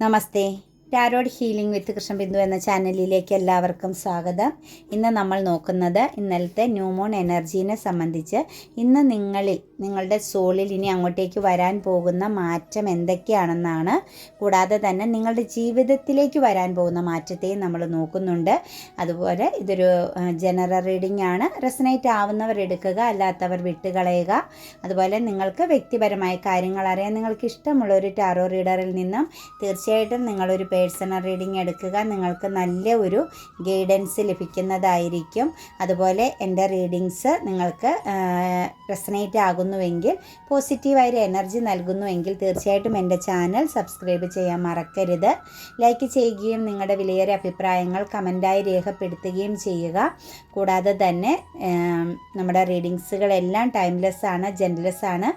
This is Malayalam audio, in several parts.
నమస్తే. Tarot healing with Krishna Bindu എന്ന ചാനലിലേക്ക് എല്ലാവർക്കും സ്വാഗതം. ഇന്ന് നമ്മൾ നോക്കുന്നത് ഇന്നലത്തെ ന്യൂമോൺ എനർജീനെ സംബന്ധിച്ച്. ഇന്ന് നിങ്ങളിൽ നിങ്ങളുടെ സോളിൽ ഇനി അങ്ങോട്ടേക്ക് വരാൻ പോകുന്ന മാറ്റം എന്തൊക്കെയാണെന്നാണ്. കൂടാതെ തന്നെ നിങ്ങളുടെ ജീവിതത്തിലേക്ക് വരാൻ പോകുന്ന മാറ്റത്തെയും നമ്മൾ നോക്കുന്നുണ്ട്. അതുപോലെ ഇതൊരു ജനറൽ റീഡിംഗ് ആണ്. റെസനേറ്റ് ആവുന്നവർ എടുക്കുക അല്ലാത്തവർ വിട്ടുകളയുക. അതുപോലെ നിങ്ങൾക്ക് വ്യക്തിപരമായ കാര്യങ്ങൾ അറിയാൻ നിങ്ങൾക്ക് ഇഷ്ടമുള്ള ഒരു ടാറോ റീഡറിൽ നിന്നും തീർച്ചയായിട്ടും നിങ്ങളൊരു പേഴ്സണൽ റീഡിംഗ് എടുക്കുക നിങ്ങൾക്ക് നല്ല ഒരു ഗൈഡൻസ് ലഭിക്കുന്നതായിരിക്കും. അതുപോലെ എന്റെ റീഡിങ്സ് നിങ്ങൾക്ക് റെസനേറ്റ് ആകുന്നുവെങ്കിൽ പോസിറ്റീവായൊരു എനർജി നൽകുന്നുവെങ്കിൽ തീർച്ചയായിട്ടും എന്റെ ചാനൽ സബ്സ്ക്രൈബ് ചെയ്യാൻ മറക്കരുത്. ലൈക്ക് ചെയ്യുകയും നിങ്ങളുടെ വിലയേറിയ അഭിപ്രായങ്ങൾ കമന്റായി രേഖപ്പെടുത്തുകയും ചെയ്യുക. കൂടാതെ തന്നെ നമ്മുടെ റീഡിങ്സുകളെല്ലാം ടൈംലെസ് ആണ് ജെൻലെസ് ആണ്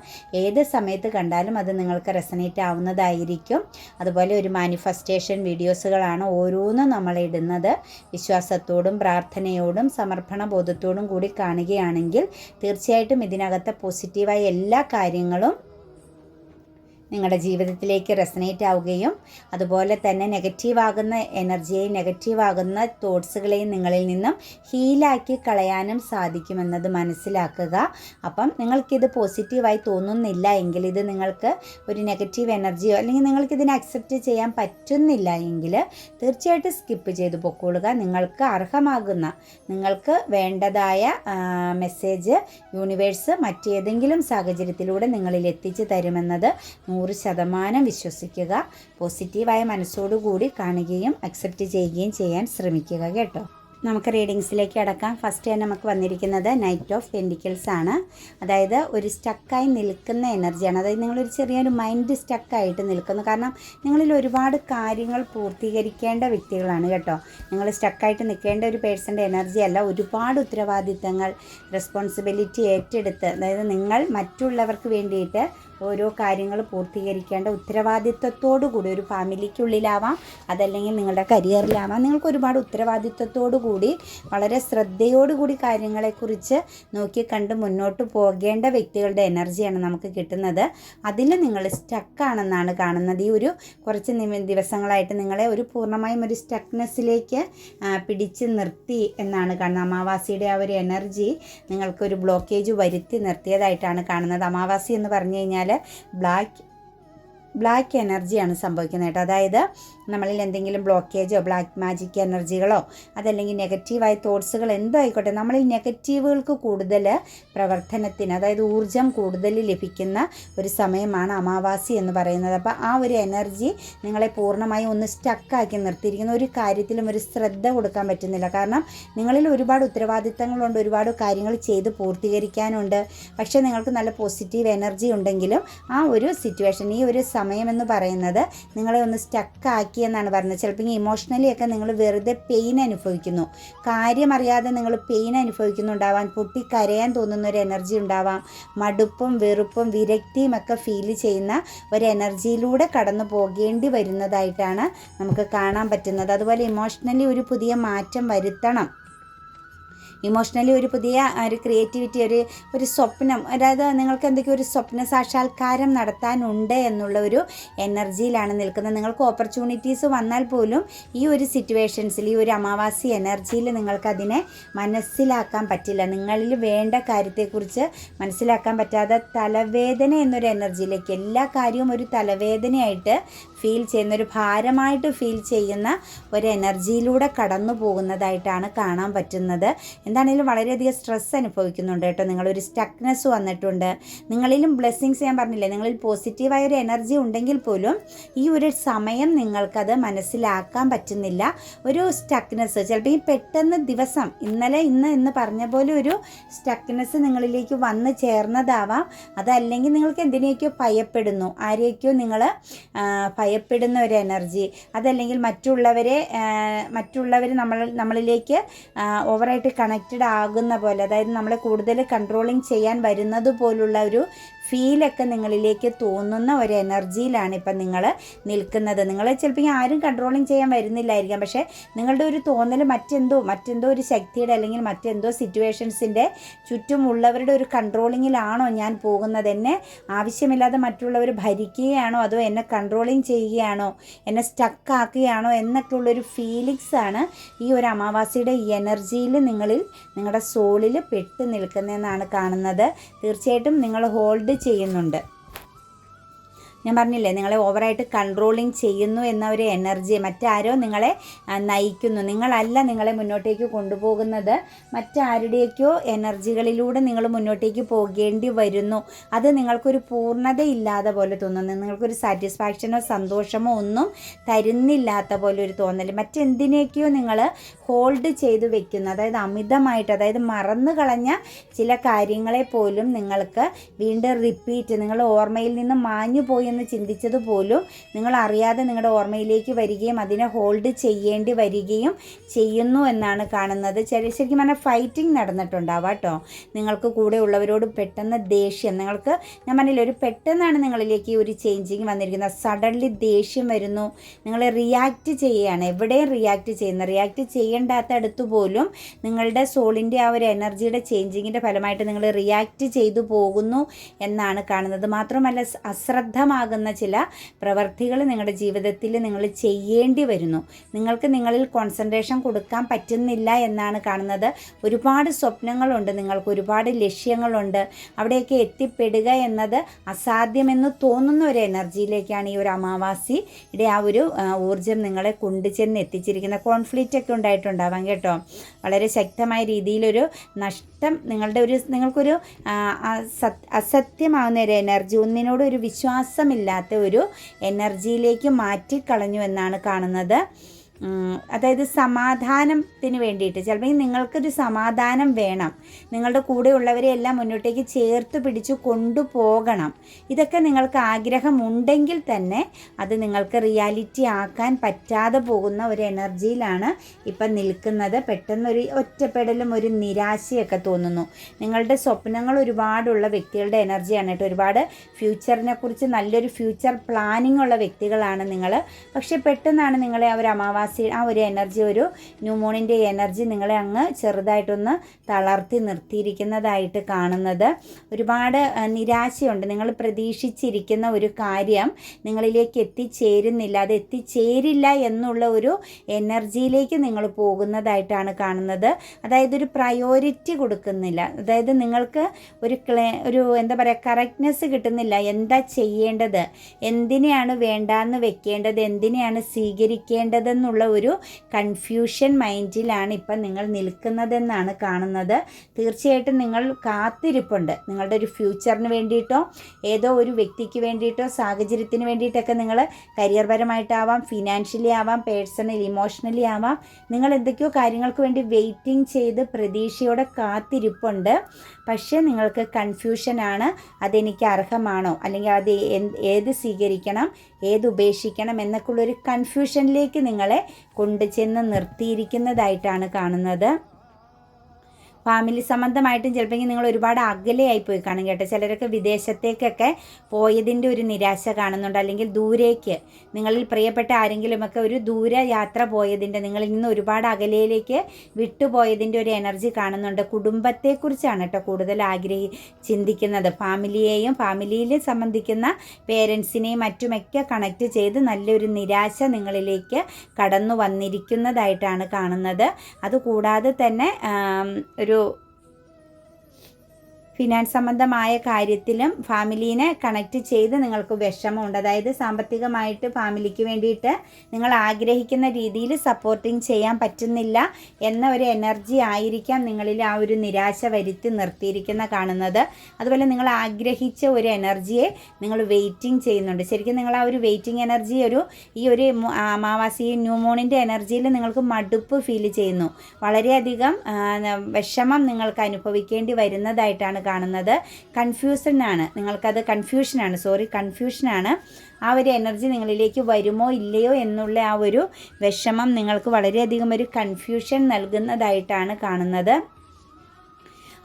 ഏത് സമയത്ത് കണ്ടാലും അത് നിങ്ങൾക്ക് റെസനേറ്റ് ആവുന്നതായിരിക്കും. അതുപോലെ ഒരു മാനിഫെസ്റ്റേഷൻ വീഡിയോസുകളാണ് ഓരോന്നും നമ്മൾ ഇടുന്നത്. വിശ്വാസത്തോടും പ്രാർത്ഥനയോടും സമർപ്പണ ബോധത്തോടും കൂടി കാണുകയാണെങ്കിൽ തീർച്ചയായിട്ടും ഇതിനകത്തെ പോസിറ്റീവായ എല്ലാ കാര്യങ്ങളും നിങ്ങളുടെ ജീവിതത്തിലേക്ക് റെസനേറ്റ് ആവുകയും അതുപോലെ തന്നെ നെഗറ്റീവ് ആകുന്ന എനർജിയെയും നെഗറ്റീവ് ആകുന്ന തോട്ട്സുകളെയും നിങ്ങളിൽ നിന്നും ഹീലാക്കി കളയാനും സാധിക്കുമെന്നത് മനസ്സിലാക്കുക. അപ്പം നിങ്ങൾക്കിത് പോസിറ്റീവായി തോന്നുന്നില്ല എങ്കിൽ ഇത് നിങ്ങൾക്ക് ഒരു നെഗറ്റീവ് എനർജിയോ അല്ലെങ്കിൽ നിങ്ങൾക്കിതിനെ അക്സെപ്റ്റ് ചെയ്യാൻ പറ്റുന്നില്ല എങ്കിൽ തീർച്ചയായിട്ടും സ്കിപ്പ് ചെയ്ത് പൊക്കോളുക. നിങ്ങൾക്ക് അർഹമാകുന്ന നിങ്ങൾക്ക് വേണ്ടതായ മെസ്സേജ് യൂണിവേഴ്സ് മറ്റേതെങ്കിലും സാഹചര്യത്തിലൂടെ നിങ്ങളിൽ എത്തിച്ചു തരുമെന്നത് നൂറ് ശതമാനം വിശ്വസിക്കുക. പോസിറ്റീവായ മനസ്സോടുകൂടി കാണുകയും അക്സെപ്റ്റ് ചെയ്യുകയും ചെയ്യാൻ ശ്രമിക്കുക കേട്ടോ. നമുക്ക് റീഡിങ്സിലേക്ക് അടക്കാം. ഫസ്റ്റ് തന്നെ നമുക്ക് വന്നിരിക്കുന്നത് നൈറ്റ് ഓഫ് പെൻഡിക്കിൾസ് ആണ്. അതായത് ഒരു സ്റ്റക്കായി നിൽക്കുന്ന എനർജിയാണ് അതായത് നിങ്ങളൊരു ചെറിയൊരു മൈൻഡ് സ്റ്റക്കായിട്ട് നിൽക്കുന്നു. കാരണം നിങ്ങളിൽ ഒരുപാട് കാര്യങ്ങൾ പൂർത്തീകരിക്കേണ്ട വ്യക്തികളാണ് കേട്ടോ. നിങ്ങൾ സ്റ്റക്കായിട്ട് നിൽക്കേണ്ട ഒരു പേഴ്സന്റെ എനർജി അല്ല. ഒരുപാട് ഉത്തരവാദിത്തങ്ങൾ റെസ്പോൺസിബിലിറ്റി ഏറ്റെടുത്ത് അതായത് നിങ്ങൾ മറ്റുള്ളവർക്ക് വേണ്ടിയിട്ട് ഓരോ കാര്യങ്ങൾ പൂർത്തീകരിക്കേണ്ട ഉത്തരവാദിത്വത്തോടു കൂടി ഒരു ഫാമിലിക്കുള്ളിലാവാം അതല്ലെങ്കിൽ നിങ്ങളുടെ കരിയറിലാവാം. നിങ്ങൾക്ക് ഒരുപാട് ഉത്തരവാദിത്വത്തോടു കൂടി വളരെ ശ്രദ്ധയോടുകൂടി കാര്യങ്ങളെക്കുറിച്ച് നോക്കി കണ്ട് മുന്നോട്ട് പോകേണ്ട വ്യക്തികളുടെ എനർജിയാണ് നമുക്ക് കിട്ടുന്നത്. അതിൽ നിങ്ങൾ സ്റ്റക്കാണെന്നാണ് കാണുന്നത്. ഈ ഒരു കുറച്ച് ദിവസങ്ങളായിട്ട് നിങ്ങളെ ഒരു പൂർണമായും ഒരു സ്റ്റക്നെസ്സിലേക്ക് പിടിച്ച് നിർത്തി എന്നാണ് കാണുന്നത്. അമാവാസിയുടെ ആ ഒരു എനർജി നിങ്ങൾക്കൊരു ബ്ലോക്കേജ് വരുത്തി നിർത്തിയതായിട്ടാണ് കാണുന്നത്. അമാവാസി എന്ന് പറഞ്ഞു കഴിഞ്ഞാൽ ബ്ലാക്ക് ബ്ലാക്ക് എനർജിയാണ് സംഭവിക്കുന്നത് കേട്ടോ. അതായത് നമ്മളിൽ എന്തെങ്കിലും ബ്ലോക്കേജോ ബ്ലാക്ക് മാജിക് എനർജികളോ അതല്ലെങ്കിൽ നെഗറ്റീവായ തോട്ട്സുകൾ എന്തോ ആയിക്കോട്ടെ നമ്മളിൽ നെഗറ്റീവുകൾക്ക് കൂടുതൽ പ്രവർത്തനത്തിന് അതായത് ഊർജം കൂടുതൽ ലഭിക്കുന്ന ഒരു സമയമാണ് അമാവാസി എന്ന് പറയുന്നത്. അപ്പോൾ ആ ഒരു എനർജി നിങ്ങളെ പൂർണമായും ഒന്ന് സ്റ്റക്കാക്കി നിർത്തിയിരിക്കുന്ന. ഒരു കാര്യത്തിലും ഒരു ശ്രദ്ധ കൊടുക്കാൻ പറ്റുന്നില്ല. കാരണം നിങ്ങളിൽ ഒരുപാട് ഉത്തരവാദിത്തങ്ങളുണ്ട് ഒരുപാട് കാര്യങ്ങൾ ചെയ്ത് പൂർത്തീകരിക്കാനുണ്ട്. പക്ഷേ നിങ്ങൾക്ക് നല്ല പോസിറ്റീവ് എനർജി ഉണ്ടെങ്കിലും ആ ഒരു സിറ്റുവേഷൻ ഈ ഒരു സമയം എന്ന് പറയുന്നത് നിങ്ങളെ ഒന്ന് സ്റ്റക്കാക്കി എന്നാണ് പറയുന്നത് ചിലപ്പോൾ ഇമോഷണലി ഒക്കെ നിങ്ങൾ വെറുതെ പെയിൻ അനുഭവിക്കുന്നു. കാര്യം അറിയാതെ നിങ്ങൾ പെയിൻ അനുഭവിക്കുന്നുണ്ടാവാം. പൊട്ടി കരയാൻ തോന്നുന്ന ഒരു എനർജി ഉണ്ടാവാം. മടുപ്പും വെറുപ്പും വിരക്തിയും ഒക്കെ ഫീൽ ചെയ്യുന്ന ഒരു എനർജിയിലൂടെ കടന്നു പോകേണ്ടി വരുന്നതായിട്ടാണ് നമുക്ക് കാണാൻ പറ്റുന്നത്. അതുപോലെ ഇമോഷണലി ഒരു പുതിയ മാറ്റം വരുത്തണം. ഇമോഷണലി ഒരു പുതിയ ഒരു ക്രിയേറ്റിവിറ്റി ഒരു ഒരു സ്വപ്നം അതായത് നിങ്ങൾക്ക് എന്തൊക്കെയോ ഒരു സ്വപ്ന സാക്ഷാത്കാരം നടത്താനുണ്ട് എന്നുള്ള ഒരു എനർജിയിലാണ് നിൽക്കുന്നത്. നിങ്ങൾക്ക് ഓപ്പർച്യൂണിറ്റീസ് വന്നാൽ പോലും ഈ ഒരു സിറ്റുവേഷൻസിൽ ഈ ഒരു അമാവാസി എനർജിയിൽ നിങ്ങൾക്കതിനെ മനസ്സിലാക്കാൻ പറ്റില്ല. നിങ്ങളിൽ വേണ്ട കാര്യത്തെക്കുറിച്ച് മനസ്സിലാക്കാൻ പറ്റാതെ തലവേദന എന്നൊരു എനർജിയിലേക്ക് എല്ലാ കാര്യവും ഒരു തലവേദനയായിട്ട് ഫീൽ ചെയ്യുന്ന ഒരു ഭാരമായിട്ട് ഫീൽ ചെയ്യുന്ന ഒരു എനർജിയിലൂടെ കടന്നു പോകുന്നതായിട്ടാണ് കാണാൻ പറ്റുന്നത്. എന്താണെങ്കിലും വളരെയധികം സ്ട്രെസ് അനുഭവിക്കുന്നുണ്ട് കേട്ടോ. നിങ്ങളൊരു സ്റ്റക്നെസ് വന്നിട്ടുണ്ട്. നിങ്ങളിലും ബ്ലെസ്സിങ്സ് ഞാൻ പറഞ്ഞില്ലേ നിങ്ങളിൽ പോസിറ്റീവായ ഒരു എനർജി ഉണ്ടെങ്കിൽ പോലും ഈ ഒരു സമയം നിങ്ങൾക്കത് മനസ്സിലാക്കാൻ പറ്റുന്നില്ല. ഒരു സ്റ്റക്നെസ് ചിലപ്പോൾ ഈ പെട്ടെന്ന് ദിവസം ഇന്നലെ ഇന്ന് എന്ന് പറഞ്ഞ പോലെ ഒരു സ്റ്റക്നെസ് നിങ്ങളിലേക്ക് വന്ന് ചേർന്നതാവാം. അതല്ലെങ്കിൽ നിങ്ങൾക്ക് എന്തിനേക്കോ ഭയപ്പെടുന്നു. ആരെയൊക്കെയോ നിങ്ങൾ ഭയപ്പെടുന്ന ഒരു എനർജി അതല്ലെങ്കിൽ മറ്റുള്ളവരെ മറ്റുള്ളവർ നമ്മൾ നമ്മളിലേക്ക് ഓവറായിട്ട് കണക്റ്റഡ് ആകുന്ന പോലെ അതായത് നമ്മളെ കൂടുതൽ കൺട്രോളിങ് ചെയ്യാൻ വരുന്നത് പോലുള്ള ഒരു ഫീലൊക്കെ നിങ്ങളിലേക്ക് തോന്നുന്ന ഒരു എനർജിയിലാണ് ഇപ്പം നിങ്ങൾ നിൽക്കുന്നത്. നിങ്ങൾ ചിലപ്പോൾ ആരും കൺട്രോളിങ് ചെയ്യാൻ വരുന്നില്ലായിരിക്കാം. പക്ഷേ നിങ്ങളുടെ ഒരു തോന്നൽ മറ്റെന്തോ മറ്റെന്തോ ഒരു ശക്തിയുടെ അല്ലെങ്കിൽ മറ്റെന്തോ സിറ്റുവേഷൻസിന്റെ ചുറ്റുമുള്ളവരുടെ ഒരു കൺട്രോളിങ്ങിലാണോ ഞാൻ പോകുന്നത്? എന്നെ ആവശ്യമില്ലാതെ മറ്റുള്ളവർ ഭരിക്കുകയാണോ? അതോ എന്നെ കൺട്രോളിങ് ചെയ്യുകയാണോ? എന്നെ സ്റ്റക്കാക്കുകയാണോ എന്നൊക്കെ ഉള്ളൊരു ഫീലിങ്സ് ആണ് ഈ ഒരു അമാവാസിയുടെ എനർജിയിൽ നിങ്ങളിൽ നിങ്ങളുടെ സോളിൽ പെട്ട് നിൽക്കുന്നതെന്നാണ് കാണുന്നത്. തീർച്ചയായിട്ടും നിങ്ങൾ ഹോൾഡ് ചെയ്യുന്നുണ്ട്. ഞാൻ പറഞ്ഞില്ലേ നിങ്ങളെ ഓവറായിട്ട് കൺട്രോളിങ് ചെയ്യുന്നു എന്ന ഒരു എനർജി മറ്റാരോ നിങ്ങളെ നയിക്കുന്നു. നിങ്ങളല്ല നിങ്ങളെ മുന്നോട്ടേക്ക് കൊണ്ടുപോകുന്നത്. മറ്റാരുടെയൊക്കെയോ എനർജികളിലൂടെ നിങ്ങൾ മുന്നോട്ടേക്ക് പോകേണ്ടി വരുന്നു. അത് നിങ്ങൾക്കൊരു പൂർണതയില്ലാതെ പോലെ തോന്നുന്നു. നിങ്ങൾക്കൊരു സാറ്റിസ്ഫാക്ഷനോ സന്തോഷമോ ഒന്നും തരുന്നില്ലാത്ത പോലെ ഒരു തോന്നൽ മറ്റെന്തിനേക്കെയോ നിങ്ങൾ ഹോൾഡ് ചെയ്ത് വെക്കുന്നു. അതായത് അമിതമായിട്ട് അതായത് മറന്നു കളഞ്ഞ ചില കാര്യങ്ങളെ പോലും നിങ്ങൾക്ക് വീണ്ടും റിപ്പീറ്റ് നിങ്ങൾ ഓർമ്മയിൽ നിന്ന് മാഞ്ഞു പോയി എന്ന് ചിന്തിച്ചത് പോലും നിങ്ങൾ അറിയാതെ നിങ്ങളുടെ ഓർമ്മയിലേക്ക് വരികയും അതിനെ ഹോൾഡ് ചെയ്യേണ്ടി വരികയും ചെയ്യുന്നു എന്നാണ് കാണുന്നത്. ചെറിയ ശരിക്കും പറഞ്ഞാൽ ഫൈറ്റിംഗ് നടന്നിട്ടുണ്ടാവാം കേട്ടോ. നിങ്ങൾക്ക് കൂടെ ഉള്ളവരോട് പെട്ടെന്ന് ദേഷ്യം നിങ്ങൾക്ക് ഞാൻ പറഞ്ഞില്ല ഒരു പെട്ടെന്നാണ് നിങ്ങളിലേക്ക് ഒരു ചേഞ്ചിങ് വന്നിരിക്കുന്നത്. സഡൻലി ദേഷ്യം വരുന്നു. നിങ്ങൾ റിയാക്റ്റ് ചെയ്യുകയാണ്. എവിടെയും റിയാക്ട് ചെയ്യുന്നത്? റിയാക്ട് ചെയ്യേണ്ടാത്തടുത്ത് പോലും നിങ്ങളുടെ സോളിന്റെ ആ ഒരു എനർജിയുടെ ചേഞ്ചിങ്ങിന്റെ ഫലമായിട്ട് നിങ്ങൾ റിയാക്റ്റ് ചെയ്തു പോകുന്നു എന്നാണ് കാണുന്നത്. മാത്രമല്ല സ് അശ്രദ്ധമാകുന്ന ചില പ്രവർത്തികൾ നിങ്ങളുടെ ജീവിതത്തിൽ നിങ്ങൾ ചെയ്യേണ്ടി വരുന്നു. നിങ്ങൾക്ക് നിങ്ങളിൽ കോൺസെൻട്രേഷൻ കൊടുക്കാൻ പറ്റുന്നില്ല എന്നാണ് കാണുന്നത്. ഒരുപാട് സ്വപ്നങ്ങളുണ്ട്. നിങ്ങൾക്ക് ഒരുപാട് ലക്ഷ്യങ്ങളുണ്ട്. അവിടെയൊക്കെ എത്തിപ്പെടുക എന്നത് അസാധ്യമെന്ന് തോന്നുന്ന ഒരു എനർജിയിലേക്കാണ് ഈ ഒരു അമാവാസിയുടെ ആ ഒരു ഊർജം ഊർജം നിങ്ങളെ കൊണ്ടുചെന്ന് എത്തിച്ചിരിക്കുന്ന. കോൺഫ്ലിക്റ്റ് ഒക്കെ ഉണ്ടായിട്ടുണ്ടാവാം കേട്ടോ. വളരെ ശക്തമായ രീതിയിലൊരു നഷ്ടം നിങ്ങളുടെ ഒരു നിങ്ങൾക്കൊരു അസത്യമാവുന്ന ഒരു എനർജി ഒന്നിനോട് ഒരു വിശ്വാസമില്ലാത്ത ഒരു എനർജിയിലേക്ക് മാറ്റിക്കളഞ്ഞു എന്നാണ് കാണുന്നത്. അതായത് സമാധാനത്തിന് വേണ്ടിയിട്ട്. ചിലപ്പോൾ നിങ്ങൾക്കൊരു സമാധാനം വേണം. നിങ്ങളുടെ കൂടെയുള്ളവരെ എല്ലാം മുന്നോട്ടേക്ക് ചേർത്ത് പിടിച്ച് കൊണ്ടുപോകണം. ഇതൊക്കെ നിങ്ങൾക്ക് ആഗ്രഹമുണ്ടെങ്കിൽ തന്നെ അത് നിങ്ങൾക്ക് റിയാലിറ്റി ആക്കാൻ പറ്റാതെ പോകുന്ന ഒരു എനർജിയിലാണ് ഇപ്പം നിൽക്കുന്നത്. പെട്ടെന്നൊരു ഒറ്റപ്പെടലും ഒരു നിരാശയൊക്കെ തോന്നുന്നു. നിങ്ങളുടെ സ്വപ്നങ്ങൾ ഒരുപാടുള്ള വ്യക്തികളുടെ എനർജിയാണ് കേട്ടോ. ഒരുപാട് ഫ്യൂച്ചറിനെ കുറിച്ച് നല്ലൊരു ഫ്യൂച്ചർ പ്ലാനിങ് ഉള്ള വ്യക്തികളാണ് നിങ്ങൾ. പക്ഷേ പെട്ടെന്നാണ് നിങ്ങളെ ആ ഒരു അമാവാസി ആ ഒരു എനർജി ഒരു ന്യൂമോണിന്റെ എനർജി നിങ്ങളെ അങ്ങ് ചെറുതായിട്ടൊന്ന് തളർത്തി നിർത്തിയിരിക്കുന്നതായിട്ട് കാണുന്നത്. ഒരുപാട് നിരാശയുണ്ട്. നിങ്ങൾ പ്രതീക്ഷിച്ചിരിക്കുന്ന ഒരു കാര്യം നിങ്ങളിലേക്ക് എത്തിച്ചേരുന്നില്ല. അത് എത്തിച്ചേരില്ല എന്നുള്ള ഒരു എനർജിയിലേക്ക് നിങ്ങൾ പോകുന്നതായിട്ടാണ് കാണുന്നത്. അതായത് ഒരു പ്രയോറിറ്റി കൊടുക്കുന്നില്ല. അതായത് നിങ്ങൾക്ക് ഒരു ക്ലേ ഒരു എന്താ പറയുക കറക്റ്റ്നെസ് കിട്ടുന്നില്ല. എന്താ ചെയ്യേണ്ടത്? എന്തിനെയാണ് വേണ്ടാന്ന് വെക്കേണ്ടത്? എന്തിനെയാണ് സ്വീകരിക്കേണ്ടതെന്നുള്ള ഒരു കൺഫ്യൂഷൻ മൈൻഡിലാണ് ഇപ്പം നിങ്ങൾ നിൽക്കുന്നതെന്നാണ് കാണുന്നത്. തീർച്ചയായിട്ടും നിങ്ങൾ കാത്തിരിപ്പുണ്ട്. നിങ്ങളുടെ ഒരു ഫ്യൂച്ചറിന് വേണ്ടിയിട്ടോ ഏതോ ഒരു വ്യക്തിക്ക് വേണ്ടിയിട്ടോ സാഹചര്യത്തിന് വേണ്ടിയിട്ടൊക്കെ നിങ്ങൾ കരിയർ പരമായിട്ടാവാം ഫിനാൻഷ്യലി ആവാം പേഴ്സണലി ഇമോഷണലി ആവാം നിങ്ങൾ എന്തൊക്കെയോ കാര്യങ്ങൾക്ക് വേണ്ടി വെയിറ്റിംഗ് ചെയ്ത് പ്രതീക്ഷയോടെ കാത്തിരിപ്പുണ്ട്. പക്ഷേ നിങ്ങൾക്ക് കൺഫ്യൂഷനാണ് അതെനിക്ക് അർഹമാണോ? അല്ലെങ്കിൽ അത് ഏത് സ്വീകരിക്കണം ഏത് ഉപേക്ഷിക്കണം എന്നൊക്കെയുള്ളൊരു കൺഫ്യൂഷനിലേക്ക് നിങ്ങളെ കൊണ്ടുചെന്ന് നിർത്തിയിരിക്കുന്നതായിട്ടാണ് കാണുന്നത്. ഫാമിലി സംബന്ധമായിട്ടും ചിലപ്പോൾ നിങ്ങൾ ഒരുപാട് അകലെയായി പോയി കാണും കേട്ടോ. ചിലരൊക്കെ വിദേശത്തേക്കൊക്കെ പോയതിന്റെ ഒരു നിരാശ കാണുന്നുണ്ട്. അല്ലെങ്കിൽ ദൂരേക്ക് നിങ്ങളിൽ പ്രിയപ്പെട്ട ആരെങ്കിലുമൊക്കെ ഒരു ദൂര യാത്ര പോയതിന്റെ നിങ്ങൾ ഇന്ന് ഒരുപാട് അകലയിലേക്ക് വിട്ടുപോയതിന്റെ ഒരു എനർജി കാണുന്നുണ്ട്. കുടുംബത്തെക്കുറിച്ചാണ് കേട്ടോ കൂടുതൽ ആഗ്രഹി ചിന്തിക്കുന്നത്. ഫാമിലിയെയും ഫാമിലിയിൽ സംബന്ധിക്കുന്ന പേരൻസിനെയും മറ്റുമൊക്കെ കണക്ട് ചെയ്ത് നല്ലൊരു നിരാശ നിങ്ങളിലേക്ക് കടന്നു വന്നിരിക്കുന്നതായിട്ടാണ് കാണുന്നത്. അതുകൂടാതെ തന്നെ ആം, ഒരു ഫിനാൻസ് സംബന്ധമായ കാര്യത്തിലും ഫാമിലീനെ കണക്ട് ചെയ്ത് നിങ്ങൾക്ക് വിഷമമുണ്ട്. അതായത് സാമ്പത്തികമായിട്ട് ഫാമിലിക്ക് വേണ്ടിയിട്ട് നിങ്ങൾ ആഗ്രഹിക്കുന്ന രീതിയിൽ സപ്പോർട്ടിങ് ചെയ്യാൻ പറ്റുന്നില്ല എന്ന ഒരു എനർജി ആയിരിക്കാം നിങ്ങളിൽ ആ ഒരു നിരാശ വരുത്തി നിർത്തിയിരിക്കുന്ന കാണുന്നത്. അതുപോലെ നിങ്ങൾ ആഗ്രഹിച്ച ഒരു എനർജിയെ നിങ്ങൾ വെയിറ്റിംഗ് ചെയ്യുന്നുണ്ട്. ശരിക്കും നിങ്ങൾ ആ ഒരു വെയിറ്റിംഗ് എനർജി ഒരു ഈ ഒരു അമാവാസി ന്യൂമോണിന്റെ എനർജിയിൽ നിങ്ങൾക്ക് മടുപ്പ് ഫീൽ ചെയ്യുന്നു. വളരെയധികം വിഷമം നിങ്ങൾക്ക് അനുഭവിക്കേണ്ടി വരുന്നതായിട്ടാണ് കാണുന്നത്. കൺഫ്യൂഷനാണ് നിങ്ങൾക്കത് കൺഫ്യൂഷനാണ് സോറി കൺഫ്യൂഷനാണ് ആ ഒരു എനർജി നിങ്ങളിലേക്ക് വരുമോ ഇല്ലയോ എന്നുള്ള ആ ഒരു വിഷമം നിങ്ങൾക്ക് വളരെയധികം ഒരു കൺഫ്യൂഷൻ നൽകുന്നതായിട്ടാണ് കാണുന്നത്.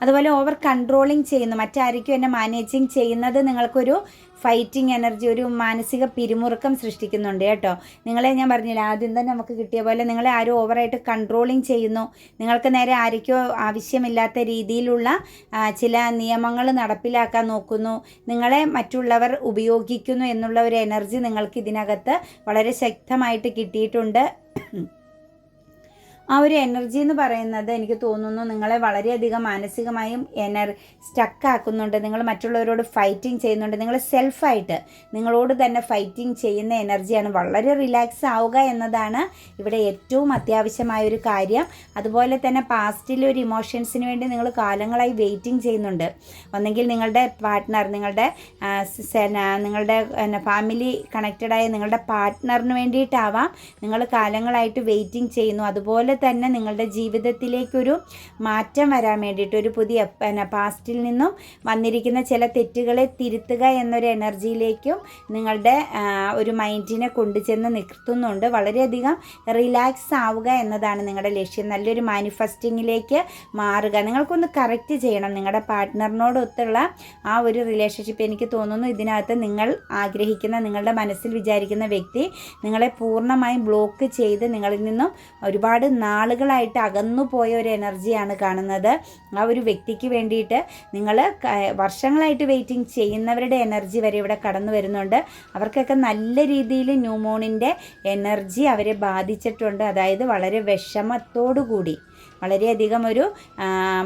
അതുപോലെ ഓവർ കൺട്രോളിങ് ചെയ്യുന്നു. മറ്റായിരിക്കും എന്നെ മാനേജിങ് ചെയ്യുന്നത് നിങ്ങൾക്കൊരു ഫൈറ്റിംഗ് എനർജി ഒരു മാനസിക പിരിമുറുക്കം സൃഷ്ടിക്കുന്നുണ്ട് കേട്ടോ. നിങ്ങളെ ഞാൻ പറഞ്ഞില്ല ആദ്യം തന്നെ നമുക്ക് കിട്ടിയ പോലെ നിങ്ങളെ ആരും ഓവറായിട്ട് കൺട്രോളിങ് ചെയ്യുന്നു. നിങ്ങൾക്ക് നേരെ ആർക്കോ ആവശ്യമില്ലാത്ത രീതിയിലുള്ള ചില നിയമങ്ങൾ നടപ്പിലാക്കാൻ നോക്കുന്നു. നിങ്ങളെ മറ്റുള്ളവർ ഉപയോഗിക്കുന്നു എന്നുള്ള ഒരു എനർജി നിങ്ങൾക്ക് ഇതിനകത്ത് വളരെ ശക്തമായിട്ട് കിട്ടിയിട്ടുണ്ട്. ആ ഒരു എനർജി എന്ന് പറയുന്നത് എനിക്ക് തോന്നുന്നു നിങ്ങളെ വളരെയധികം മാനസികമായും എനർ സ്റ്റക്കാക്കുന്നുണ്ട് നിങ്ങൾ മറ്റുള്ളവരോട് ഫൈറ്റിംഗ് ചെയ്യുന്നുണ്ട്. നിങ്ങൾ സെൽഫായിട്ട് നിങ്ങളോട് തന്നെ ഫൈറ്റിംഗ് ചെയ്യുന്ന എനർജിയാണ് വളരെ റിലാക്സ് ആവുക എന്നതാണ് ഇവിടെ ഏറ്റവും അത്യാവശ്യമായ ഒരു കാര്യം. അതുപോലെ തന്നെ പാസ്റ്റിലെ ഒരു ഇമോഷൻസിന് വേണ്ടി നിങ്ങൾ കാലങ്ങളായി വെയിറ്റിംഗ് ചെയ്യുന്നുണ്ട്. ഒന്നെങ്കിൽ നിങ്ങളുടെ പാർട്ട്ണർ നിങ്ങളുടെ നിങ്ങളുടെ ഫാമിലി കണക്റ്റഡായ നിങ്ങളുടെ പാർട്ട്ണറിന് വേണ്ടിയിട്ടാവാം നിങ്ങൾ കാലങ്ങളായിട്ട് വെയിറ്റിംഗ് ചെയ്യുന്നു. അതുപോലെ തന്നെ നിങ്ങളുടെ ജീവിതത്തിലേക്കൊരു മാറ്റം വരാൻ വേണ്ടിയിട്ട് ഒരു പുതിയ പിന്നെ പാസ്റ്റിൽ നിന്നും വന്നിരിക്കുന്ന ചില തെറ്റുകളെ തിരുത്തുക എന്നൊരു എനർജിയിലേക്കും നിങ്ങളുടെ ഒരു മൈൻഡിനെ കൊണ്ടുചെന്ന് നിർത്തുന്നുണ്ട് വളരെയധികം റിലാക്സ് ആവുക എന്നതാണ് നിങ്ങളുടെ ലക്ഷ്യം. നല്ലൊരു മാനിഫെസ്റ്റിങ്ങിലേക്ക് മാറുക. നിങ്ങൾക്കൊന്ന് കറക്റ്റ് ചെയ്യണം. നിങ്ങളുടെ പാർട്ട്ണറിനോടൊത്തുള്ള ആ ഒരു റിലേഷൻഷിപ്പ് എനിക്ക് തോന്നുന്നു. ഇതിനകത്ത് നിങ്ങൾ ആഗ്രഹിക്കുന്ന നിങ്ങളുടെ മനസ്സിൽ വിചാരിക്കുന്ന വ്യക്തി നിങ്ങളെ പൂർണമായും ബ്ലോക്ക് ചെയ്ത് നിങ്ങളിൽ നിന്നും ഒരുപാട് നാളുകളായിട്ട് അകന്നു പോയ ഒരു എനർജിയാണ് കാണുന്നത്. ആ ഒരു വ്യക്തിക്ക് വേണ്ടിയിട്ട് നിങ്ങൾ വർഷങ്ങളായിട്ട് വെയിറ്റിംഗ് ചെയ്യുന്നവരുടെ എനർജി വരെ ഇവിടെ കടന്നു വരുന്നുണ്ട്. അവർക്കൊക്കെ നല്ല രീതിയിൽ ന്യൂമോണിന്റെ എനർജി അവരെ ബാധിച്ചിട്ടുണ്ട്. അതായത് വളരെ വിഷമത്തോടു കൂടി വളരെയധികം ഒരു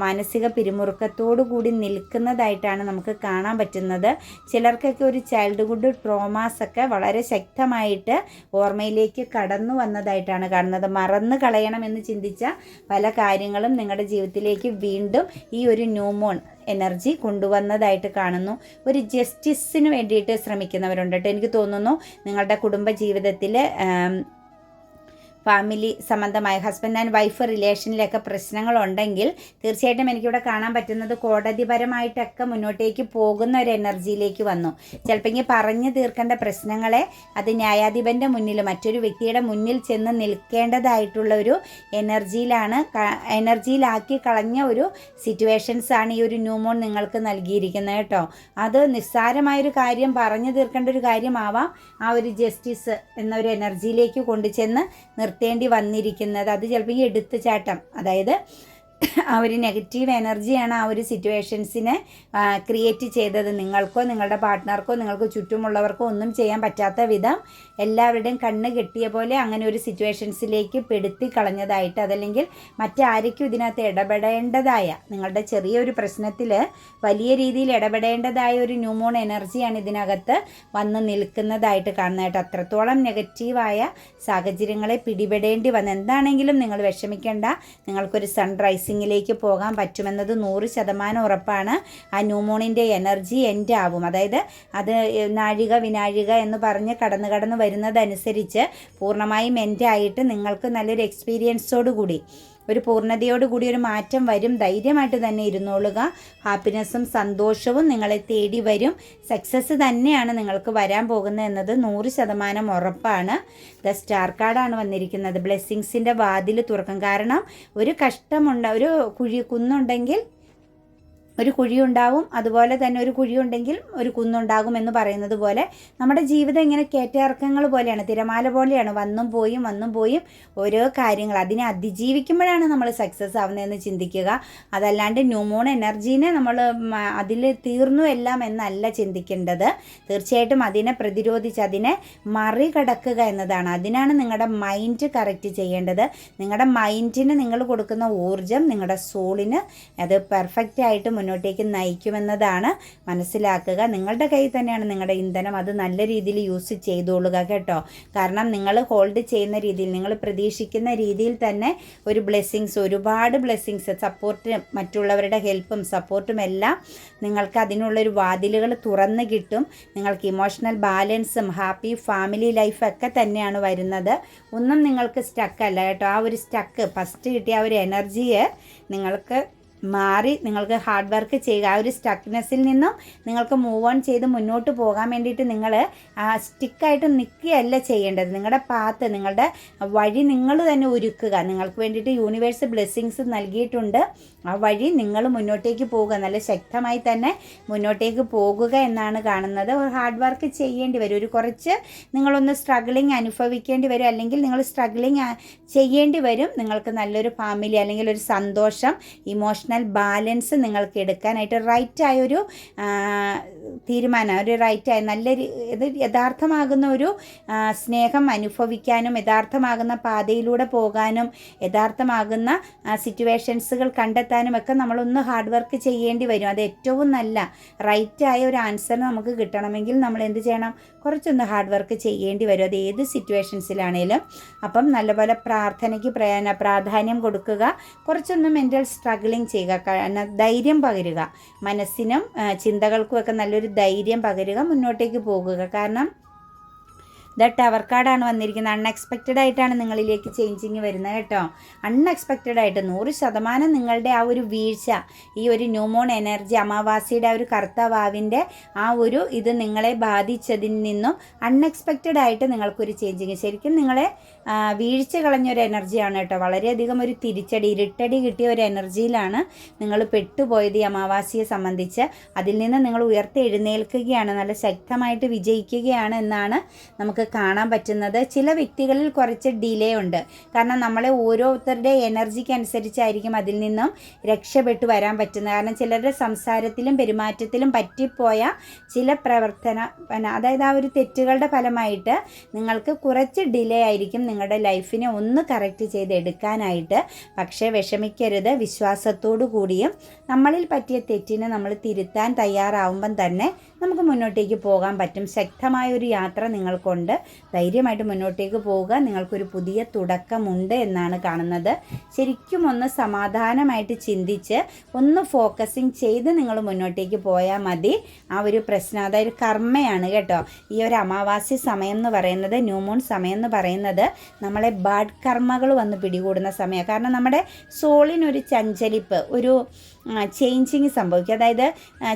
മാനസിക പിരിമുറുക്കത്തോടു കൂടി നിൽക്കുന്നതായിട്ടാണ് നമുക്ക് കാണാൻ പറ്റുന്നത്. ചിലർക്കൊക്കെ ഒരു ചൈൽഡ്ഹുഡ് ട്രോമാസ് ഒക്കെ വളരെ ശക്തമായിട്ട് ഓർമ്മയിലേക്ക് കടന്നു വന്നതായിട്ടാണ് കാണുന്നത്. മറന്നു കളയണമെന്ന് ചിന്തിച്ച പല കാര്യങ്ങളും നിങ്ങളുടെ ജീവിതത്തിലേക്ക് വീണ്ടും ഈ ഒരു ന്യൂമോൺ എനർജി കൊണ്ടുവന്നതായിട്ട് കാണുന്നു. ഒരു ജസ്റ്റിസിന് വേണ്ടിയിട്ട് ശ്രമിക്കുന്നവരുണ്ട് കേട്ടോ. എനിക്ക് തോന്നുന്നു നിങ്ങളുടെ കുടുംബ ജീവിതത്തിൽ ഫാമിലി സംബന്ധമായ ഹസ്ബൻഡ് ആൻഡ് വൈഫ് റിലേഷനിലൊക്കെ പ്രശ്നങ്ങളുണ്ടെങ്കിൽ തീർച്ചയായിട്ടും എനിക്കിവിടെ കാണാൻ പറ്റുന്നത് കോടതിപരമായിട്ടൊക്കെ മുന്നോട്ടേക്ക് പോകുന്ന ഒരു എനർജിയിലേക്ക് വന്നു. ചിലപ്പോൾ പറഞ്ഞു തീർക്കേണ്ട പ്രശ്നങ്ങളെ അത് ന്യായാധിപന്റെ മുന്നിൽ മറ്റൊരു വ്യക്തിയുടെ മുന്നിൽ ചെന്ന് നിൽക്കേണ്ടതായിട്ടുള്ള ഒരു എനർജിയിലാണ് എനർജിയിലാക്കി കളഞ്ഞ ഒരു സിറ്റുവേഷൻസ് ആണ് ഈ ഒരു ന്യൂമോൺ നിങ്ങൾക്ക് നൽകിയിരിക്കുന്നത് കേട്ടോ. അത് നിസ്സാരമായൊരു കാര്യം പറഞ്ഞു തീർക്കേണ്ട ഒരു കാര്യമാവാം ആ ഒരു ജസ്റ്റിസ് എന്നൊരു എനർജിയിലേക്ക് കൊണ്ടുചെന്ന് നിർത്തേണ്ടി വന്നിരിക്കുന്നത്. അത് ചിലപ്പോൾ ഈ എടുത്തുചാട്ടം അതായത് ആ ഒരു നെഗറ്റീവ് എനർജിയാണ് ആ ഒരു സിറ്റുവേഷൻസിനെ ക്രിയേറ്റ് ചെയ്തത്. നിങ്ങൾക്കോ നിങ്ങളുടെ പാർട്ട്ണർക്കോ നിങ്ങൾക്ക് ചുറ്റുമുള്ളവർക്കോ ഒന്നും ചെയ്യാൻ പറ്റാത്ത വിധം എല്ലാവരുടെയും കണ്ണ് കെട്ടിയ പോലെ അങ്ങനെ ഒരു സിറ്റുവേഷൻസിലേക്ക് പെടുത്തി കളഞ്ഞതായിട്ട് അതല്ലെങ്കിൽ മറ്റാർക്കും ഇതിനകത്ത് ഇടപെടേണ്ടതായ നിങ്ങളുടെ ചെറിയൊരു പ്രശ്നത്തിൽ വലിയ രീതിയിൽ ഇടപെടേണ്ടതായ ഒരു ന്യൂമോൺ എനർജിയാണ് ഇതിനകത്ത് വന്ന് നിൽക്കുന്നതായിട്ട് കാണുന്നതായിട്ട് അത്രത്തോളം നെഗറ്റീവായ സാഹചര്യങ്ങളെ പിടിപെടേണ്ടി വന്ന്. എന്താണെങ്കിലും നിങ്ങൾ വിഷമിക്കേണ്ട. നിങ്ങൾക്കൊരു സൺറൈസിങ്ങിലേക്ക് പോകാൻ പറ്റുമെന്നത് നൂറ് ശതമാനം ഉറപ്പാണ്. ആ ന്യൂമോണിന്റെ എനർജി എന്റെ ആവും. അതായത് അത് നാഴിക വിനാഴിക എന്ന് പറഞ്ഞ് കടന്നു കടന്ന് വരുന്നതനുസരിച്ച് പൂർണമായും എന്റെ ആയിട്ട് നിങ്ങൾക്ക് നല്ലൊരു എക്സ്പീരിയൻസോട് കൂടി ഒരു പൂർണതയോട് കൂടി ഒരു മാറ്റം വരും. ധൈര്യമായിട്ട് തന്നെ ഇരുന്നോളുക. ഹാപ്പിനെസ്സും സന്തോഷവും നിങ്ങളെ തേടി വരും. സക്സസ് തന്നെയാണ് നിങ്ങൾക്ക് വരാൻ പോകുന്നത് എന്നത് നൂറ് ശതമാനം ഉറപ്പാണ്. ദ സ്റ്റാർ കാർഡാണ് വന്നിരിക്കുന്നത്. ബ്ലെസ്സിങ്സിന്റെ വാതിൽ തുറക്കും. കാരണം ഒരു കഷ്ടമുണ്ട് ഒരു കുഴി കുന്നുണ്ടെങ്കിൽ ഒരു കുഴിയുണ്ടാവും അതുപോലെ തന്നെ ഒരു കുഴിയുണ്ടെങ്കിൽ ഒരു കുന്നുണ്ടാകും എന്ന് പറയുന്നത് പോലെ നമ്മുടെ ജീവിതം ഇങ്ങനെ കയറ്റിറക്കങ്ങൾ പോലെയാണ് തിരമാല പോലെയാണ്. വന്നും പോയും വന്നും പോയും ഓരോ കാര്യങ്ങൾ. അതിനെ അതിജീവിക്കുമ്പോഴാണ് നമ്മൾ സക്സസ് ആവുന്നതെന്ന് ചിന്തിക്കുക. അതല്ലാണ്ട് ന്യൂമോൺ എനർജീനെ നമ്മൾ അതിൽ തീർന്നു എല്ലാം എന്നല്ല ചിന്തിക്കേണ്ടത്. തീർച്ചയായിട്ടും അതിനെ പ്രതിരോധിച്ച് അതിനെ മറികടക്കുക എന്നതാണ്. അതിനാണ് നിങ്ങളുടെ മൈൻഡ് കറക്റ്റ് ചെയ്യേണ്ടത്. നിങ്ങളുടെ മൈൻഡിന് നിങ്ങൾ കൊടുക്കുന്ന ഊർജം നിങ്ങളുടെ സോളിന് അത് പെർഫെക്റ്റ് ആയിട്ട് മുന്നോട്ടേക്ക് നയിക്കുമെന്നതാണ് മനസ്സിലാക്കുക. നിങ്ങളുടെ കയ്യിൽ തന്നെയാണ് നിങ്ങളുടെ ഇന്ധനം. അത് നല്ല രീതിയിൽ യൂസ് ചെയ്തോളുക കേട്ടോ. കാരണം നിങ്ങൾ ഹോൾഡ് ചെയ്യുന്ന രീതിയിൽ നിങ്ങൾ പ്രതീക്ഷിക്കുന്ന രീതിയിൽ തന്നെ ഒരു ബ്ലെസ്സിങ്സ് ഒരുപാട് ബ്ലെസ്സിങ്സ് സപ്പോർട്ട് മറ്റുള്ളവരുടെ ഹെൽപ്പും സപ്പോർട്ടും എല്ലാം നിങ്ങൾക്ക് അതിനുള്ളൊരു വാതിലുകൾ തുറന്ന് കിട്ടും. നിങ്ങൾക്ക് ഇമോഷണൽ ബാലൻസും ഹാപ്പി ഫാമിലി ലൈഫൊക്കെ തന്നെയാണ് വരുന്നത്. ഒന്നും നിങ്ങൾക്ക് സ്റ്റക്ക് അല്ല കേട്ടോ. ആ ഒരു സ്റ്റക്ക് ഫസ്റ്റ് കിട്ടിയ ആ ഒരു എനർജിയെ നിങ്ങൾക്ക് മാറി നിങ്ങൾക്ക് ഹാർഡ് വർക്ക് ചെയ്യുക. ആ ഒരു സ്റ്റക്നെസ്സിൽ നിന്നും നിങ്ങൾക്ക് മൂവ് ഓൺ ചെയ്ത് മുന്നോട്ട് പോകാൻ വേണ്ടിയിട്ട് നിങ്ങൾ സ്റ്റിക്കായിട്ട് നിൽക്കുകയല്ല ചെയ്യേണ്ടത്. നിങ്ങളുടെ പാത്ത് നിങ്ങളുടെ വഴി നിങ്ങൾ തന്നെ ഒരുക്കുക. നിങ്ങൾക്ക് വേണ്ടിയിട്ട് യൂണിവേഴ്സ് ബ്ലെസ്സിങ്സ് നൽകിയിട്ടുണ്ട്. ആ വഴി നിങ്ങൾ മുന്നോട്ടേക്ക് പോവുക നല്ല ശക്തമായി തന്നെ മുന്നോട്ടേക്ക് പോകുക എന്നാണ് കാണുന്നത്. ഹാർഡ് വർക്ക് ചെയ്യേണ്ടി വരും. ഒരു കുറച്ച് നിങ്ങളൊന്ന് സ്ട്രഗിളിങ് അനുഭവിക്കേണ്ടി വരും. അല്ലെങ്കിൽ നിങ്ങൾ സ്ട്രഗിളിങ് ചെയ്യേണ്ടി വരും. നിങ്ങൾക്ക് നല്ലൊരു ഫാമിലി അല്ലെങ്കിൽ ഒരു സന്തോഷം ഇമോഷണൽ ബാലൻസ് നിങ്ങൾക്ക് എടുക്കാനായിട്ട് റൈറ്റായൊരു തീരുമാനം ഒരു റൈറ്റായ നല്ല യഥാർത്ഥമാകുന്ന ഒരു സ്നേഹം അനുഭവിക്കാനും യഥാർത്ഥമാകുന്ന പാതയിലൂടെ പോകാനും യഥാർത്ഥമാകുന്ന സിറ്റുവേഷൻസുകൾ കണ്ടെത്താനും ഒക്കെ നമ്മളൊന്ന് ഹാർഡ് വർക്ക് ചെയ്യേണ്ടി വരും. അത് ഏറ്റവും നല്ല റൈറ്റായ ഒരു ആൻസർ നമുക്ക് കിട്ടണമെങ്കിൽ നമ്മൾ എന്ത് ചെയ്യണം? കുറച്ചൊന്ന് ഹാർഡ് വർക്ക് ചെയ്യേണ്ടി വരും. അത് ഏത് സിറ്റുവേഷൻസിലാണേലും അപ്പം നല്ലപോലെ പ്രാർത്ഥനയ്ക്ക് പ്രയാന പ്രാധാന്യം കൊടുക്കുക. കുറച്ചൊന്ന് മെന്റൽ സ്ട്രഗിളിങ് ചെയ്യുക. കാരണം ധൈര്യം പകരുക. മനസ്സിനും ചിന്തകൾക്കുമൊക്കെ നല്ലൊരു ധൈര്യം പകരുക. മുന്നോട്ടേക്ക് പോകുക. കാരണം ദ ടവർ കാർഡാണ് വന്നിരിക്കുന്നത്. അൺഎക്സ്പെക്റ്റഡ് ആയിട്ടാണ് നിങ്ങളിലേക്ക് ചേഞ്ചിങ് വരുന്നത് കേട്ടോ. അൺഎക്സ്പെക്റ്റഡ് ആയിട്ട് നൂറ് ശതമാനം നിങ്ങളുടെ ആ ഒരു വീഴ്ച ഈ ഒരു ന്യൂമോൺ എനർജി അമാവാസിയുടെ ആ ഒരു കറുത്ത വാവിന്റെ ആ ഒരു ഇത് നിങ്ങളെ ബാധിച്ചതിൽ നിന്നും അൺഎക്സ്പെക്റ്റഡ് ആയിട്ട് നിങ്ങൾക്കൊരു ചേഞ്ചിങ് ശരിക്കും നിങ്ങളെ വീഴ്ച കളഞ്ഞൊരു എനർജിയാണ് കേട്ടോ. വളരെയധികം ഒരു തിരിച്ചടി ഇരുട്ടടി കിട്ടിയ ഒരു എനർജിയിലാണ് നിങ്ങൾ പെട്ടുപോയത് ഈ അമാവാസിയെ സംബന്ധിച്ച്. അതിൽ നിന്ന് നിങ്ങൾ ഉയർത്തി എഴുന്നേൽക്കുകയാണ് നല്ല ശക്തമായിട്ട് വിജയിക്കുകയാണ് എന്നാണ് നമുക്ക് കാണാൻ പറ്റുന്നത് ചില വ്യക്തികളിൽ കുറച്ച് ഡിലേ ഉണ്ട്. കാരണം നമ്മളെ ഓരോരുത്തരുടെ എനർജിക്ക് അനുസരിച്ചായിരിക്കും അതിൽ നിന്നും രക്ഷപ്പെട്ടു വരാൻ പറ്റുന്നത്. കാരണം ചിലരുടെ സംസാരത്തിലും പെരുമാറ്റത്തിലും പറ്റിപ്പോയ ചില പ്രവർത്തന അതായത് ആ ഒരു തെറ്റുകളുടെ ഫലമായിട്ട് നിങ്ങൾക്ക് കുറച്ച് ഡിലേ ആയിരിക്കും നിങ്ങളുടെ ലൈഫിനെ ഒന്ന് കറക്റ്റ് ചെയ്ത് എടുക്കാനായിട്ട്. പക്ഷേ വിഷമിക്കരുത്. വിശ്വാസത്തോടു കൂടിയും നമ്മളിൽ പറ്റിയ തെറ്റിനെ നമ്മൾ തിരുത്താൻ തയ്യാറാവുമ്പം തന്നെ നമുക്ക് മുന്നോട്ടേക്ക് പോകാൻ പറ്റും. ശക്തമായ ഒരു യാത്ര നിങ്ങൾക്കുണ്ട്. ധൈര്യമായിട്ട് മുന്നോട്ടേക്ക് പോവുക. നിങ്ങൾക്കൊരു പുതിയ തുടക്കമുണ്ട് എന്നാണ് കാണുന്നത്. ശരിക്കും ഒന്ന് സമാധാനമായിട്ട് ചിന്തിച്ച് ഒന്ന് ഫോക്കസിങ് ചെയ്ത് നിങ്ങൾ മുന്നോട്ടേക്ക് പോയാൽ മതി. ആ ഒരു പ്രശ്നം അതായത് കർമ്മയാണ് കേട്ടോ. ഈ ഒരു അമാവാസ്യ സമയം എന്ന് പറയുന്നത് ന്യൂമൂൺ സമയം എന്ന് പറയുന്നത് നമ്മളെ ബാഡ് കർമ്മകൾ വന്ന് പിടികൂടുന്ന സമയമാണ്. കാരണം നമ്മുടെ സോളിനൊരു ചഞ്ചലിപ്പ് ഒരു ചേഞ്ചിങ് സംഭവിക്കും. അതായത്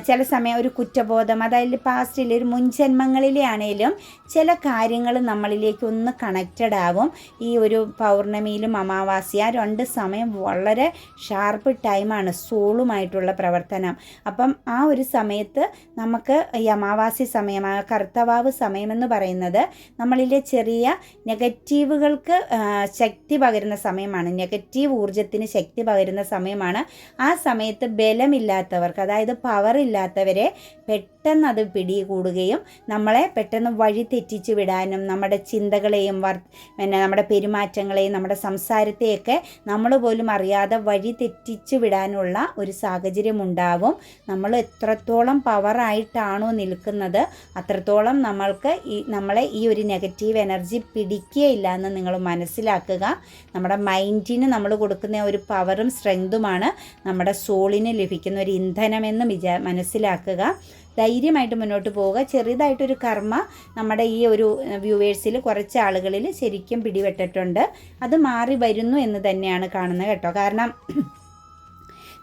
ചില സമയം ഒരു കുറ്റബോധം അതായത് പാസ്റ്റിൽ ഒരു മുൻജന്മങ്ങളിലെ ആണെങ്കിലും ചില കാര്യങ്ങൾ നമ്മളിലേക്ക് ഒന്ന് കണക്റ്റഡ് ആവും. ഈ ഒരു പൗർണമിയിലും അമാവാസി ആ രണ്ട് സമയം വളരെ ഷാർപ്പ് ടൈമാണ് സോളുമായിട്ടുള്ള പ്രവർത്തനം. അപ്പം ആ ഒരു സമയത്ത് നമുക്ക് ഈ അമാവാസി സമയം കർത്തവാവ് സമയമെന്ന് പറയുന്നത് നമ്മളിലെ ചെറിയ നെഗറ്റീവുകൾക്ക് ശക്തി പകരുന്ന സമയമാണ്. നെഗറ്റീവ് ഊർജത്തിന് ശക്തി പകരുന്ന സമയമാണ്. ആ സമയത്ത് ബലമില്ലാത്തവർക്ക് അതായത് പവർ ഇല്ലാത്തവരെ പെട്ടെന്ന് അത് പിടികൂടുകയും നമ്മളെ പെട്ടെന്ന് വഴി തെറ്റിച്ചു വിടാനും നമ്മുടെ ചിന്തകളെയും പിന്നെ നമ്മുടെ പെരുമാറ്റങ്ങളെയും നമ്മുടെ സംസാരത്തെയൊക്കെ നമ്മൾ പോലും അറിയാതെ വഴി തെറ്റിച്ചു വിടാനുള്ള ഒരു സാഹചര്യം ഉണ്ടാവും. നമ്മൾ എത്രത്തോളം പവറായിട്ടാണോ നിൽക്കുന്നത് അത്രത്തോളം നമ്മൾക്ക് ഈ നമ്മളെ ഈ ഒരു നെഗറ്റീവ് എനർജി പിടിക്കുകയില്ല എന്ന് നിങ്ങൾ മനസ്സിലാക്കുക. നമ്മുടെ മൈൻഡിന് നമ്മൾ കൊടുക്കുന്ന ഒരു പവറും സ്ട്രെങ്തുമാണ് നമ്മുടെ സോളിന് ലഭിക്കുന്ന ഒരു ഇന്ധനമെന്ന് വിചാ മനസ്സിലാക്കുക. ധൈര്യമായിട്ട് മുന്നോട്ട് പോവുക. ചെറുതായിട്ടൊരു കർമ്മ നമ്മുടെ ഈ ഒരു വ്യൂവേഴ്സിൽ കുറച്ച് ആളുകളിൽ ശരിക്കും പിടിപെട്ടിട്ടുണ്ട്. അത് മാറി വരുന്നു എന്ന് തന്നെയാണ് കാണുന്നത് കേട്ടോ. കാരണം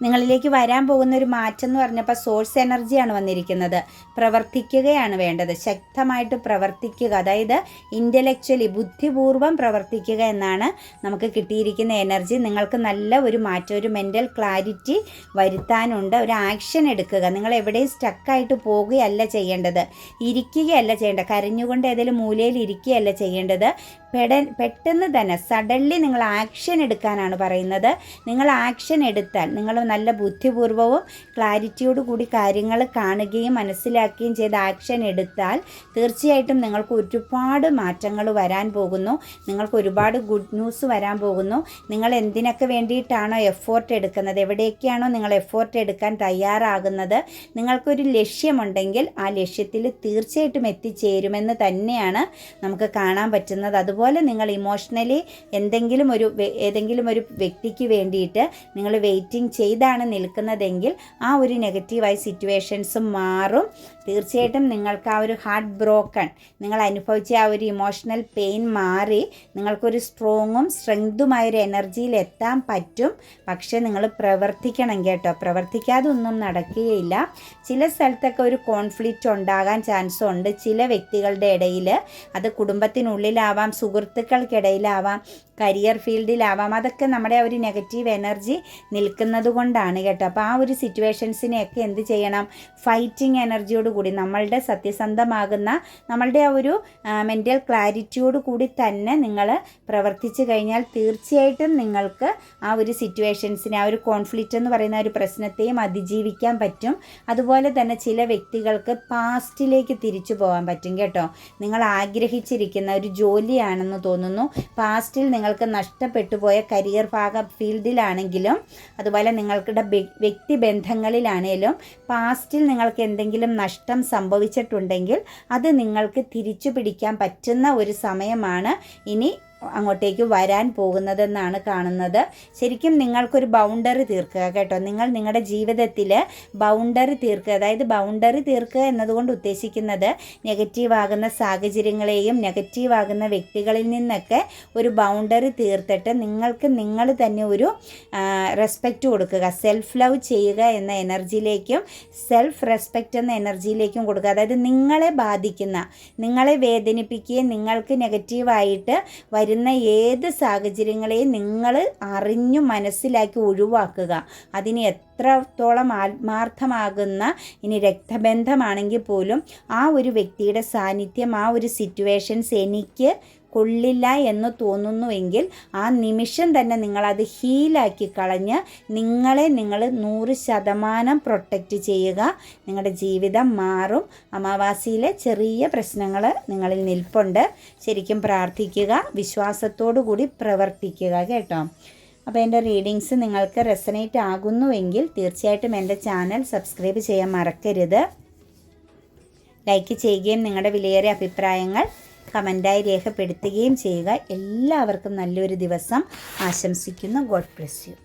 നിങ്ങളിലേക്ക് വരാൻ പോകുന്ന ഒരു മാറ്റം എന്ന് പറഞ്ഞപ്പോൾ സോഴ്സ് എനർജിയാണ് വന്നിരിക്കുന്നത്. പ്രവർത്തിക്കുകയാണ് വേണ്ടത്. ശക്തമായിട്ട് പ്രവർത്തിക്കുക. അതായത് ഇന്റലക്ച്വലി ബുദ്ധിപൂർവം പ്രവർത്തിക്കുക എന്നാണ് നമുക്ക് കിട്ടിയിരിക്കുന്ന എനർജി നിങ്ങൾക്ക് നല്ല ഒരു മാറ്റം ഒരു മെന്റൽ ക്ലാരിറ്റി വരുത്താനുണ്ട്. ഒരു ആക്ഷൻ എടുക്കുക. നിങ്ങൾ എവിടെയും സ്റ്റക്കായിട്ട് പോവുകയല്ല ചെയ്യേണ്ടത്. ഇരിക്കുകയല്ല ചെയ്യേണ്ടത്. കരഞ്ഞുകൊണ്ട് ഏതെങ്കിലും മൂലയിൽ ഇരിക്കുകയല്ല ചെയ്യേണ്ടത്. പെട പെട്ടെന്ന് തന്നെ സഡൻലി നിങ്ങൾ ആക്ഷൻ എടുക്കാനാണ് പറയുന്നത്. നിങ്ങൾ ആക്ഷൻ എടുത്താൽ നിങ്ങൾ നല്ല ബുദ്ധിപൂർവവും ക്ലാരിറ്റിയോട് കൂടി കാര്യങ്ങൾ കാണുകയും മനസ്സിലാക്കുകയും ചെയ്ത് ആക്ഷൻ എടുത്താൽ തീർച്ചയായിട്ടും നിങ്ങൾക്ക് ഒരുപാട് മാറ്റങ്ങൾ വരാൻ പോകുന്നു. നിങ്ങൾക്ക് ഒരുപാട് ഗുഡ് ന്യൂസ് വരാൻ പോകുന്നു. നിങ്ങൾ എന്തിനൊക്കെ വേണ്ടിയിട്ടാണോ എഫോർട്ട് എടുക്കുന്നത്? എവിടേക്കാണോ നിങ്ങൾ എഫോർട്ട് എടുക്കാൻ തയ്യാറാകുന്നത്? നിങ്ങൾക്കൊരു ലക്ഷ്യമുണ്ടെങ്കിൽ ആ ലക്ഷ്യത്തിൽ തീർച്ചയായിട്ടും എത്തിച്ചേരുമെന്ന് തന്നെയാണ് നമുക്ക് കാണാൻ പറ്റുന്നത്. അതുപോലെ നിങ്ങൾ ഇമോഷണലി എന്തെങ്കിലും ഒരു ഏതെങ്കിലും ഒരു വ്യക്തിക്ക് വേണ്ടിയിട്ട് നിങ്ങൾ വെയിറ്റിംഗ് ചെയ്താണ് നിൽക്കുന്നതെങ്കിൽ ആ ഒരു നെഗറ്റീവായ സിറ്റുവേഷൻസും മാറും. തീർച്ചയായിട്ടും നിങ്ങൾക്ക് ആ ഒരു ഹാർട്ട് ബ്രോക്കൺ നിങ്ങൾ അനുഭവിച്ച ആ ഒരു ഇമോഷണൽ പെയിൻ മാറി നിങ്ങൾക്കൊരു സ്ട്രോങ്ങും സ്ട്രെങ്തുമായ ഒരു എനർജിയിൽ എത്താൻ പറ്റും. പക്ഷേ നിങ്ങൾ പ്രവർത്തിക്കണം കേട്ടോ. പ്രവർത്തിക്കാതെ ഒന്നും നടക്കുകയില്ല. ചില സ്ഥലത്തൊക്കെ ഒരു കോൺഫ്ലിക്റ്റ് ഉണ്ടാകാൻ ചാൻസ് ഉണ്ട്. ചില വ്യക്തികളുടെ ഇടയിൽ അത് കുടുംബത്തിനുള്ളിലാവാം സുഹൃത്തുക്കൾക്കിടയിലാവാം കരിയർ ഫീൽഡിലാവാം അതൊക്കെ നമ്മുടെ ഒരു നെഗറ്റീവ് എനർജി നിൽക്കുന്നത് കൊണ്ടാണ് കേട്ടോ. അപ്പോൾ ആ ഒരു സിറ്റുവേഷൻസിനെയൊക്കെ എന്ത് ചെയ്യണം? ഫൈറ്റിംഗ് എനർജിയോട് കൂടി നമ്മളുടെ സത്യസന്ധമാകുന്ന നമ്മളുടെ ആ ഒരു മെന്റൽ ക്ലാരിറ്റിയോട് കൂടി തന്നെ നിങ്ങൾ പ്രവർത്തിച്ചു കഴിഞ്ഞാൽ തീർച്ചയായിട്ടും നിങ്ങൾക്ക് ആ ഒരു സിറ്റുവേഷൻസിനെ ആ ഒരു കോൺഫ്ലിക്റ്റ് എന്ന് പറയുന്ന ഒരു പ്രശ്നത്തെയും അതിജീവിക്കാൻ പറ്റും. അതുപോലെ തന്നെ ചില വ്യക്തികൾക്ക് പാസ്റ്റിലേക്ക് തിരിച്ചു പോകാൻ പറ്റും കേട്ടോ. നിങ്ങൾ ആഗ്രഹിച്ചിരിക്കുന്ന ഒരു ജോലിയാണെന്ന് തോന്നുന്നു. പാസ്റ്റിൽ നിങ്ങൾക്ക് നഷ്ടപ്പെട്ടു പോയ കരിയർ ഭാഗ ഫീൽഡിലാണെങ്കിലും അതുപോലെ നിങ്ങൾക്കുടെ വ്യക്തി ബന്ധങ്ങളിലാണേലും പാസ്റ്റിൽ നിങ്ങൾക്ക് എന്തെങ്കിലും നഷ്ടം സംഭവിച്ചിട്ടുണ്ടെങ്കിൽ അത് നിങ്ങൾക്ക് തിരിച്ചു പിടിക്കാൻ പറ്റുന്ന ഒരു സമയമാണ് ഇനി അങ്ങോട്ടേക്ക് വരാൻ പോകുന്നതെന്നാണ് കാണുന്നത്. ശരിക്കും നിങ്ങൾക്കൊരു ബൗണ്ടറി തീർക്കുക കേട്ടോ. നിങ്ങൾ നിങ്ങളുടെ ജീവിതത്തിൽ ബൗണ്ടറി തീർക്കുക അതായത് ബൗണ്ടറി തീർക്കുക എന്നതുകൊണ്ട് ഉദ്ദേശിക്കുന്നത് നെഗറ്റീവ് ആകുന്ന സാഹചര്യങ്ങളെയും നെഗറ്റീവ് ആകുന്ന വ്യക്തികളിൽ നിന്നൊക്കെ ഒരു ബൗണ്ടറി തീർത്തിട്ട് നിങ്ങൾക്ക് നിങ്ങൾ തന്നെ ഒരു റെസ്പെക്റ്റ് കൊടുക്കുക. സെൽഫ് ലവ് ചെയ്യുക എന്ന എനർജിയിലേക്കും സെൽഫ് റെസ്പെക്റ്റ് എന്ന എനർജിയിലേക്കും കൊടുക്കുക. അതായത് നിങ്ങളെ ബാധിക്കുന്ന നിങ്ങളെ വേദനിപ്പിക്കുകയും നിങ്ങൾക്ക് നെഗറ്റീവായിട്ട് വരുന്ന ഏത് സാഹചര്യങ്ങളെയും നിങ്ങൾ അറിഞ്ഞു മനസ്സിലാക്കി ഒഴിവാക്കുക. അതിന് എത്രത്തോളം ആത്മാർത്ഥമാകുന്ന ഇനി രക്തബന്ധമാണെങ്കിൽ പോലും ആ ഒരു വ്യക്തിയുടെ സാന്നിധ്യം ആ ഒരു സിറ്റുവേഷൻസ് എനിക്ക് കൊള്ളില്ല എന്ന് തോന്നുന്നുവെങ്കിൽ ആ നിമിഷം തന്നെ നിങ്ങളത് ഹീലാക്കി കളഞ്ഞ് നിങ്ങളെ നിങ്ങൾ നൂറ് ശതമാനം പ്രൊട്ടക്റ്റ് ചെയ്യുക. നിങ്ങളുടെ ജീവിതം മാറും. അമാവാസിയിലെ ചെറിയ പ്രശ്നങ്ങൾ നിങ്ങളിൽ നിൽപ്പുണ്ട്. ശരിക്കും പ്രാർത്ഥിക്കുക വിശ്വാസത്തോടു കൂടി പ്രവർത്തിക്കുക കേട്ടോ. അപ്പോൾ എന്റെ റീഡിങ്സ് നിങ്ങൾക്ക് റെസനേറ്റ് ആകുന്നുവെങ്കിൽ തീർച്ചയായിട്ടും എന്റെ ചാനൽ സബ്സ്ക്രൈബ് ചെയ്യാൻ മറക്കരുത്. ലൈക്ക് ചെയ്യുകയും നിങ്ങളുടെ വിലയേറിയ അഭിപ്രായങ്ങൾ കമന്റായി രേഖപ്പെടുത്തുകയും ചെയ്യുക. എല്ലാവർക്കും നല്ലൊരു ദിവസം. ആശംസിക്കുന്നു. God bless you.